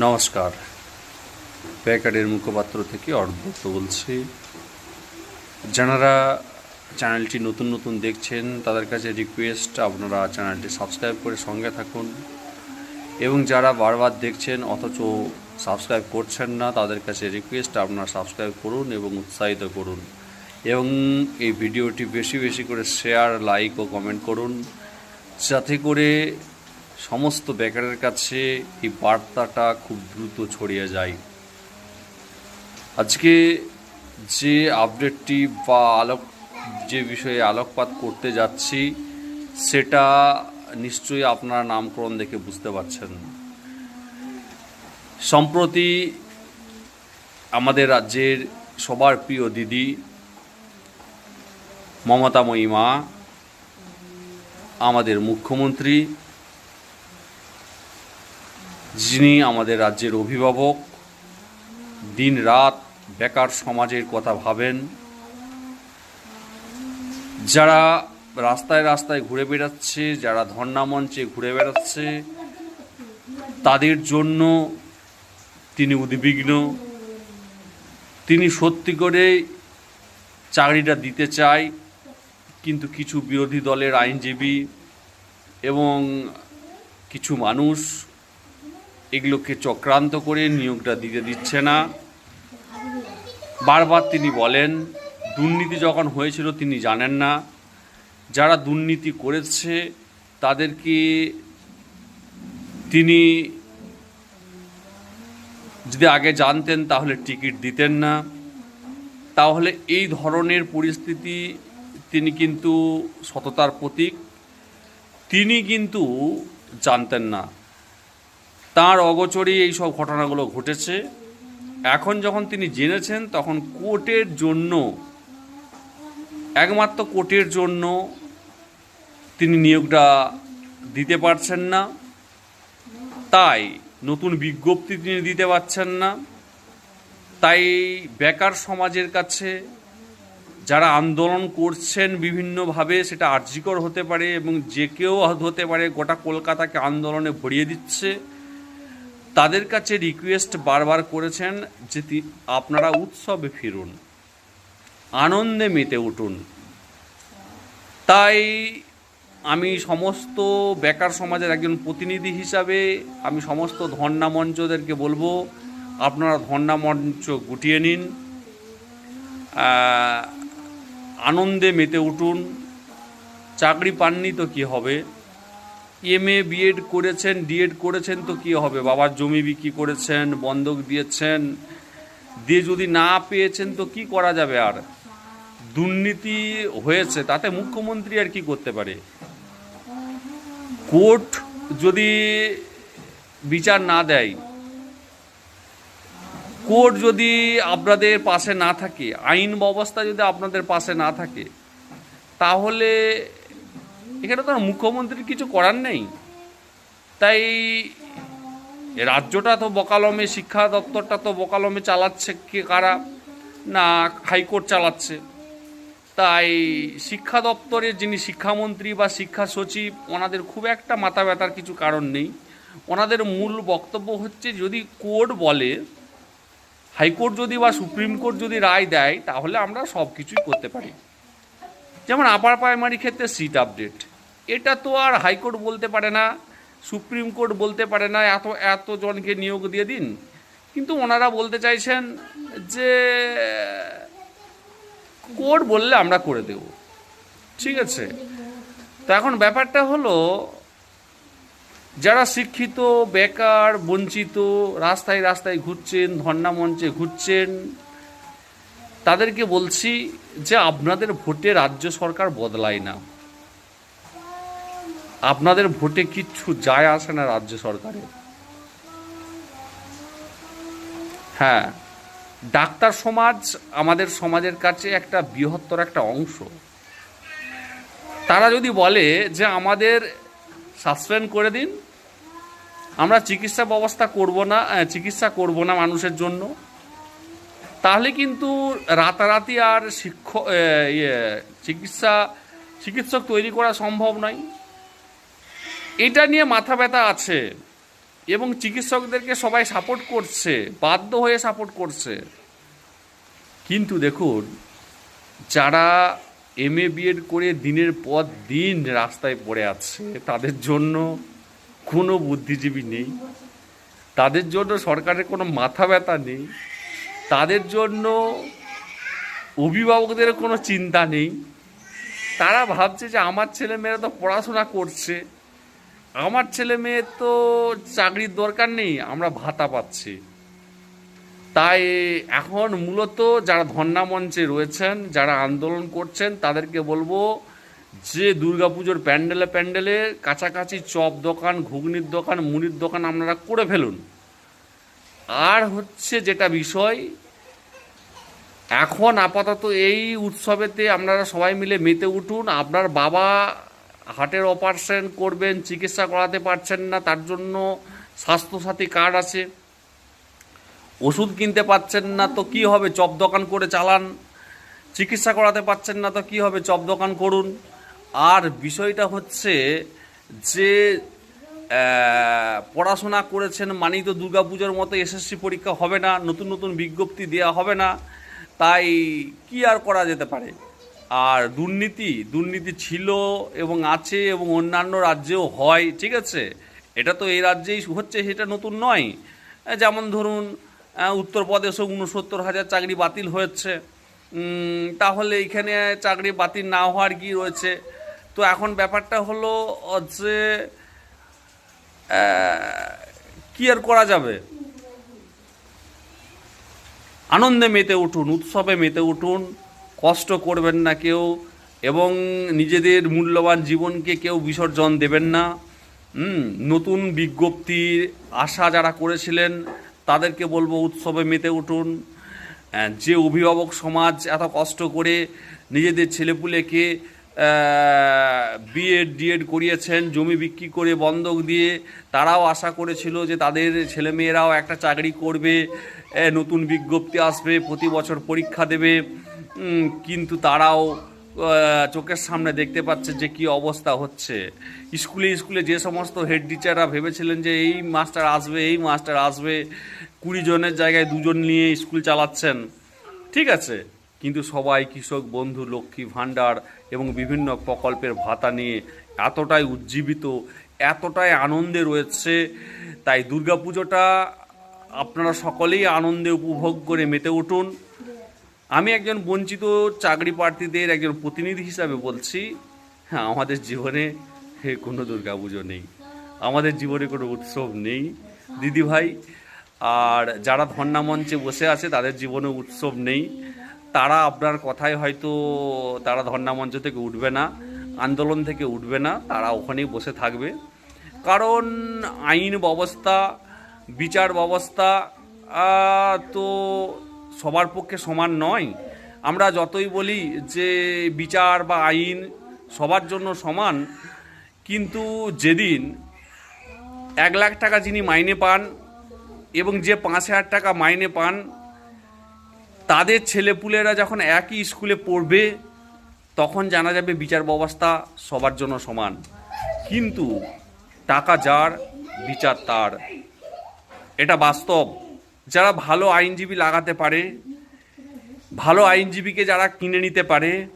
নমস্কার। প্যাকারের মুখপাত্র থেকে অর্ধত বলছি। যারা চ্যানেলটি নতুন নতুন দেখছেন, তাদের কাছে রিকোয়েস্ট আপনারা চ্যানেলটি সাবস্ক্রাইব করে সঙ্গে থাকুন। এবং যারা বারবার দেখছেন, অথচ সাবস্ক্রাইব করছেন না, তাদের কাছে রিকোয়েস্ট আপনারা সাবস্ক্রাইব করুন এবং উৎসাহিত করুন। এবং এই ভিডিওটি বেশি বেশি করে শেয়ার লাইক ও কমেন্ট করুন। যাতে করে সমস্ত বেকারের কাছে এই বার্তাটা খুব দ্রুত ছড়িয়ে যায়। আজকে যে আপডেটটি বা আলোক, যে বিষয়ে আলোকপাত করতে যাচ্ছি, সেটা নিশ্চয়ই আপনারা নামকরণ দেখে বুঝতে পারছেন। সম্প্রতি আমাদের রাজ্যের সবার প্রিয় দিদি মমতাময়ী মা আমাদের মুখ্যমন্ত্রী যিনি আমাদের রাজ্যের অভিভাবক, দিন রাত বেকার সমাজের কথা ভাবেন, যারা রাস্তায় রাস্তায় ঘুরে বেড়াচ্ছে, যারা ধর্ণা মঞ্চে ঘুরে বেড়াচ্ছে, তাদের জন্য তিনি উদ্বিগ্ন। তিনি সত্যি করে চাকরিটা দিতে চায়, কিন্তু কিছু বিরোধী দলের আইনজীবী এবং কিছু মানুষ এগুলোকে চক্রান্ত করে নিয়োগটা দিতে দিচ্ছে না। বারবার তিনি বলেন, দুর্নীতি যখন হয়েছিল তিনি জানেন না। যারা দুর্নীতি করেছে, তাদেরকে তিনি যদি আগে জানতেন, তাহলে টিকিট দিতেন না। তাহলে এই ধরনের পরিস্থিতি তিনি কিন্তু সততার প্রতীক। তিনি কিন্তু জানতেন না। তার অগোচরেই এই সব ঘটনাগুলো ঘটেছে। এখন যখন তিনি জেনেছেন, তখন কোর্টের জন্য, একমাত্র কোর্টের জন্য তিনি নিয়োগটা দিতে পারছেন না। তাই নতুন বিজ্ঞপ্তি তিনি দিতে পারছেন না। তাই বেকার সমাজের কাছে যারা আন্দোলন করছেন বিভিন্নভাবে সেটা আর্যিকর হতে পারে এবং যে কেউ হতে পারে গোটা কলকাতাকে আন্দোলনে ভরিয়ে দিচ্ছে। তাদের কাছে রিকোয়েস্ট বারবার করেছেন যে আপনারা উৎসবে ফিরুন। আনন্দে মেতে উঠুন। তাই আমি সমস্ত বেকার সমাজের একজন প্রতিনিধি হিসাবে আমি সমস্ত ধর্ণা মঞ্চদেরকে বলব, আপনারা ধর্ণা মঞ্চ গুটিয়ে নিন। আনন্দে মেতে উঠুন। চাকরি পাননি তো কি হবে? এম এ বিএড করেছেন ডিএড করেছেন, তো কি হবে? বাবার জমি বিক্রি করেছেন, বন্ধক দিয়েছেন। দিয়ে যদি না পেয়েছেন, তো কি করা যাবে আর? দুর্নীতি হয়েছে, তাতে মুখ্যমন্ত্রী আর কি করতে পারে? কোর্ট যদি বিচার না দেয়, কোর্ট যদি আপনাদের পাশে না থাকে, আইন ব্যবস্থা যদি আপনাদের পাশে না থাকে, তাহলে এখানে তো আর মুখ্যমন্ত্রীর কিছু করার নেই। তাই রাজ্যটা তো বকালমে, শিক্ষা দপ্তরটা তো বকালমে চালাচ্ছে কে কারা? না, হাইকোর্ট চালাচ্ছে। তাই শিক্ষা দপ্তরের যিনি শিক্ষামন্ত্রী বা শিক্ষা সচিব, ওনাদের খুব একটা মাথা ব্যথার কিছু কারণ নেই। ওনাদের মূল বক্তব্য হচ্ছে, যদি কোর্ট বলে, হাইকোর্ট যদি বা সুপ্রিম কোর্ট যদি রায় দেয়, তাহলে আমরা সব কিছুই করতে পারি। যেমন আপার প্রাইমারি ক্ষেত্রে সিট আপডেট। এটা তো আর হাইকোর্ট বলতে পারে না, সুপ্রিম কোর্ট বলতে পারে না, এত এত জনকে নিয়োগ দিয়ে দিন। কিন্তু ওনারা বলতে চাইছেন যে কোর্ট বললে আমরা করে দেব। ঠিক আছে? তো এখন ব্যাপারটা হলো, যারা শিক্ষিত, বেকার, বঞ্চিত, রাস্তায় রাস্তায় ঘুরছেন, ধর্ণা মঞ্চে ঘুরছেন, তাদেরকে বলছি যে আপনাদের ভোটে রাজ্য সরকার বদলায় না। আপনাদের ভোটে কিচ্ছু যায় আসে না রাজ্য সরকারের। হ্যাঁ ডাক্তার সমাজ আমাদের সমাজের কাছে একটা বৃহত্তর একটা অংশ। তারা যদি বলে যে আমাদের সাসপেন্ড করে দিন, আমরা চিকিৎসা ব্যবস্থা করব না চিকিৎসা করব না মানুষের জন্য, তাহলে কিন্তু রাতারাতি আর শিক্ষক ইয়ে চিকিৎসা, চিকিৎসক তৈরি করা সম্ভব নয়। এটা নিয়ে মাথা ব্যথা আছে। এবং চিকিৎসকদেরকে সবাই সাপোর্ট করছে, বাধ্য হয়ে সাপোর্ট করছে। কিন্তু দেখুন, যারা এম এ বিএড করে দিনের পর দিন রাস্তায় পড়ে আছে, তাদের জন্য কোনো বুদ্ধিজীবী নেই। তাদের জন্য সরকারের কোনো মাথা ব্যথা নেই। তাদের জন্য অভিভাবকদের কোনো চিন্তা নেই। তারা ভাবছে যে আমার ছেলে মেয়েরা তো পড়াশোনা করছে। আমার ছেলে মেয়ে তো চাকরির দরকার নেই, আমরা ভাতা পাচ্ছি। তাই এখন মূলত যারা ধর্ণা মঞ্চে রয়েছেন, যারা আন্দোলন করছেন, তাদেরকে বলব যে দুর্গাপুজোর প্যান্ডেলে প্যান্ডেলে কাছাকাছি চপ দোকান, ঘুগনির দোকান, মুড়ির দোকান আপনারা করে ফেলুন। আর হচ্ছে যেটা বিষয়, এখন আপাতত এই উৎসবেতে আপনারা সবাই মিলে মেতে উঠুন। আপনার বাবা হার্টের অপারেশন করবেন, চিকিৎসা করাতে পারছেন না, তার জন্য স্বাস্থ্যসাথী কার্ড আছে। ওষুধ কিনতে পারছেন না, তো কি হবে? চপ দোকান করে চালান। চিকিৎসা করাতে পারছেন না, তো কি হবে? চপ দোকান করুন। আর বিষয়টা হচ্ছে যে পড়াশোনা করেছেন মানেই তো দুর্গাপুজোর মতো এসএসসি পরীক্ষা হবে না, নতুন নতুন বিজ্ঞপ্তি দেওয়া হবে না, তাই কি আর করা যেতে পারে? আর দুর্নীতি দুর্নীতি ছিল এবং আছে এবং অন্যান্য রাজ্যেও হয়, ঠিক আছে? এটা তো এই রাজ্যেই হচ্ছে, সেটা নতুন নয়। যেমন ধরুন উত্তরপ্রদেশও উনসত্তর হাজার চাকরি বাতিল হয়েছে। তাহলে এখানে চাকরি বাতিল না হওয়ার কি রয়েছে? তো এখন ব্যাপারটা হলো যে কি আর করা যাবে? আনন্দে মেতে উঠুন, উৎসবে মেতে উঠুন কষ্ট করবেন না কেউ এবং নিজেদের মূল্যবান জীবনকে কেউ বিসর্জন দেবেন না। নতুন বিজ্ঞপ্তির আশা যারা করেছিলেন, তাদেরকে বলব উৎসবে মেতে উঠুন। যে অভিভাবক সমাজ এত কষ্ট করে নিজেদের ছেলেপুলেকে বিএড ডিএড করিয়েছেন, জমি বিক্রি করে বন্ধক দিয়ে, তারাও আশা করেছিল যে তাদের ছেলেমেয়েরাও একটা চাকরি করবে নতুন বিজ্ঞপ্তি আসবে, প্রতি বছর পরীক্ষা দেবে। কিন্তু তারাও চোখের সামনে দেখতে পাচ্ছে যে কি অবস্থা হচ্ছে। স্কুলে স্কুলে যে সমস্ত হেড টিচাররা ভেবেছিলেন যে এই মাস্টার আসবে, এই মাস্টার আসবে, কুড়ি জনের জায়গায় দুজন নিয়ে স্কুল চালাচ্ছেন, ঠিক আছে? কিন্তু সবাই কৃষক বন্ধু, লক্ষ্মী ভাণ্ডার এবং বিভিন্ন প্রকল্পের ভাতা নিয়ে এতটাই উজ্জীবিত, এতটাই আনন্দে রয়েছে। তাই দুর্গাপুজোটা আপনারা সকলেই আনন্দে উপভোগ করে মেতে উঠুন। আমি একজন বঞ্চিত চাকরি প্রার্থীদের একজন প্রতিনিধি হিসাবে বলছি হ্যাঁ আমাদের জীবনে কোনো দুর্গাপুজো নেই, আমাদের জীবনে কোনো উৎসব নেই। দিদি ভাই, আর যারা ধর্ণা মঞ্চে বসে আছে, তাদের জীবনে উৎসব নেই। তারা আপনার কথায় হয়তো তারা ধর্ণা মঞ্চ থেকে উঠবে না, আন্দোলন থেকে উঠবে না, তারা ওখানেই বসে থাকবে। কারণ আইন ব্যবস্থা, বিচার ব্যবস্থা তো সবার পক্ষে সমান নয়। আমরা যতই বলি যে বিচার বা আইন সবার জন্য সমান, কিন্তু যেদিন এক লাখ টাকা যিনি মাইনে পান এবং যে পাঁচ হাজার টাকা মাইনে পান, তাদের ছেলেপুলেরা যখন একই স্কুলে পড়বে, তখন জানা যাবে বিচার ব্যবস্থা সবার জন্য সমান। কিন্তু টাকা যার, বিচার তার। এটা বাস্তব। যারা ভালো আইনজীবী লাগাতে পারে, ভালো আইনজীবীকে যারা কিনে নিতে পারে,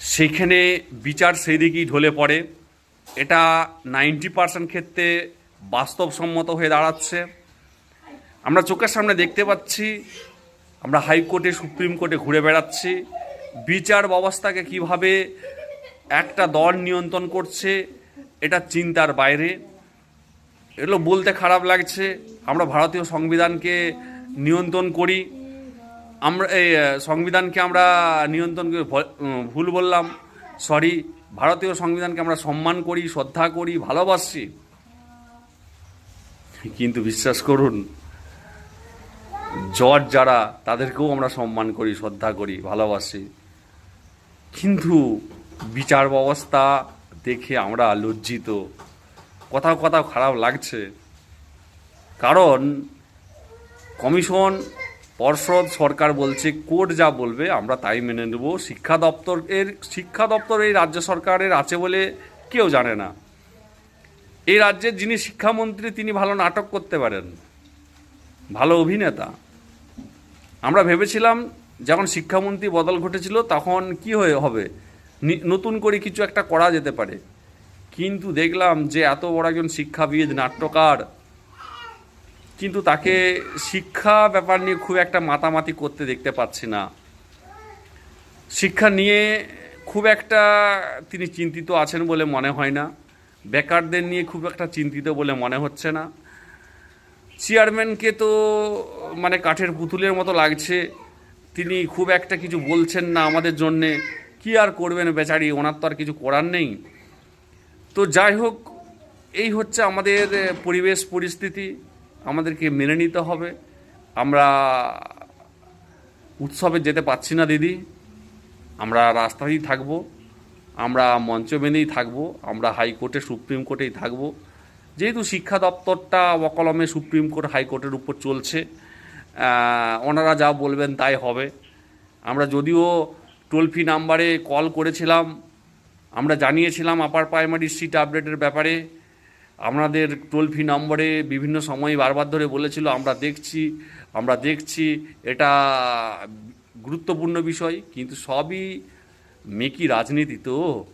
সেখানে বিচার সেই দিকেই ঢলে পড়ে। এটা নাইনটি পার্সেন্ট ক্ষেত্রে বাস্তবসম্মত হয়ে দাঁড়াচ্ছে। আমরা চোখের সামনে দেখতে পাচ্ছি, আমরা হাইকোর্টে, সুপ্রিম কোর্টে ঘুরে বেড়াচ্ছি। বিচার ব্যবস্থাকে কীভাবে একটা দল নিয়ন্ত্রণ করছে, এটা চিন্তার বাইরে। এগুলো বলতে খারাপ লাগছে। আমরা ভারতীয় সংবিধানকে নিয়ন্ত্রণ করি। আমরা, এই সংবিধানকে আমরা নিয়ন্ত্রণ করে ভুল বললাম সরি ভারতীয় সংবিধানকে আমরা সম্মান করি, শ্রদ্ধা করি, ভালোবাসি। কিন্তু বিশ্বাস করুন, জজ যারা, তাদেরকেও আমরা সম্মান করি, শ্রদ্ধা করি, ভালোবাসি। কিন্তু বিচার ব্যবস্থা দেখে আমরা লজ্জিত। কোথাও কোথাও খারাপ লাগছে। কারণ কমিশন, পর্ষদ, সরকার বলছে, কোর্ট যা বলবে আমরা তাই মেনে নেব। শিক্ষা দপ্তরের শিক্ষা দপ্তর এই রাজ্য সরকারের আছে বলে কেউ জানে না। এই রাজ্যের যিনি শিক্ষামন্ত্রী, তিনি ভালো নাটক করতে পারেন। ভালো অভিনেতা। আমরা ভেবেছিলাম, যখন শিক্ষামন্ত্রী বদল ঘটেছিল, তখন কি হয়ে, হবে? নতুন করে কিছু একটা করা যেতে পারে। কিন্তু দেখলাম যে এত বড় একজন শিক্ষাবিদ, নাট্যকার, কিন্তু তাকে শিক্ষা ব্যাপার নিয়ে খুব একটা মাতামাতি করতে দেখতে পাচ্ছি না। শিক্ষা নিয়ে খুব একটা তিনি চিন্তিত আছেন বলে মনে হয় না। বেকারদের নিয়ে খুব একটা চিন্তিত বলে মনে হচ্ছে না। চেয়ারম্যানকে তো মানে কাঠের পুতুলের মতো লাগছে। তিনি খুব একটা কিছু বলছেন না আমাদের জন্যে। কি আর করবেন বেচারি? ওনার তো আর কিছু করার নেই। তো যাই হোক, এই হচ্ছে আমাদের পরিবেশ পরিস্থিতি। আমাদেরকে মেনে নিতে হবে। আমরা উৎসবে যেতে পারছি না, দিদি। আমরা রাস্তাতেই থাকব। আমরা মঞ্চ মেনেই থাকব। আমরা হাইকোর্টে, সুপ্রিম কোর্টেই থাকব। যেহেতু শিক্ষা দপ্তরটা অকলমে সুপ্রিম কোর্ট, হাইকোর্টের উপর চলছে ওনারা যা বলবেন তাই হবে। আমরা যদিও টোল ফ্রি নাম্বারে কল করেছিলাম আমরা জানিয়েছিলাম আপার প্রাইমারি সিট আপডেটের ব্যাপারে। আমাদের টোল ফ্রি নম্বরে বিভিন্ন সময় বারবার ধরে বলেছিল আমরা দেখছি আমরা দেখছি। এটা গুরুত্বপূর্ণ বিষয় কিন্তু সবই মেকি রাজনীতি তো।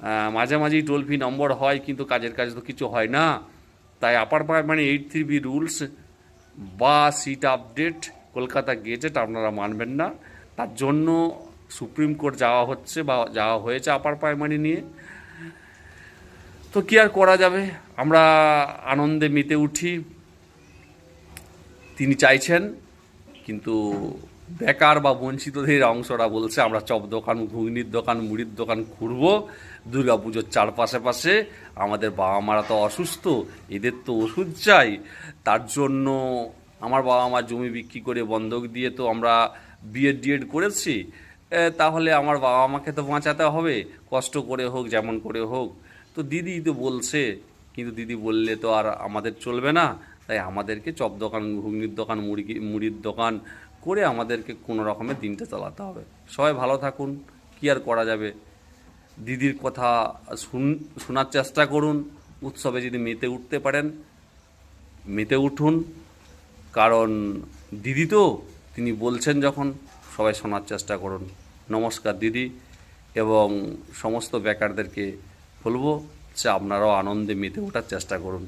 আহ, মাঝে মাঝেই টোল ফ্রি নম্বর হয় কিন্তু কাজের কাজ তো কিছু হয় না। তাই upper primary eight three B rules বা সিট আপডেট কলকাতা গেজেট আপনারা মানবেন না। তার জন্য সুপ্রিম কোর্ট যাওয়া হচ্ছে বা যাওয়া হয়েছে আপার প্রাইমারি নিয়ে। তো কি আর করা যাবে? আমরা আনন্দে মেতে উঠি। তিনি চাইছেন, কিন্তু বেকার বা বঞ্চিতদের অংশরা বলছে, আমরা চপ দোকান, ঘুগনির দোকান, মুড়ির দোকান খুঁড়বো দুর্গা পুজোর চারপাশে পাশে। আমাদের বাবা মারা তো অসুস্থ, এদের তো ওষুধ চাই। তার জন্য আমার বাবা মা জমি বিক্রি করে বন্ধক দিয়ে তো আমরা বিএড ডিএড করেছি। তাহলে আমার বাবা মাকে তো বাঁচাতে হবে। কষ্ট করে হোক, যেমন করে হোক। তো দিদি তো বলছে, কিন্তু দিদি বললে তো আর আমাদের চলবে না। তাই আমাদেরকে চপ দোকান, ঘুগনির দোকান মুড়ি মুড়ির দোকান করে আমাদেরকে কোনো রকমের দিনটা চালাতে হবে। সবাই ভালো থাকুন, কী আর করা যাবে? দিদির কথা শুন, শোনার চেষ্টা করুন। উৎসবে যদি মেতে উঠতে পারেন, মেতে উঠুন। কারণ দিদি তো, তিনি বলছেন যখন সবাই শোনার চেষ্টা করুন। নমস্কার দিদি এবং সমস্ত বেকারদেরকে বলব যে আপনারাও আনন্দে মেতে ওঠার চেষ্টা করুন।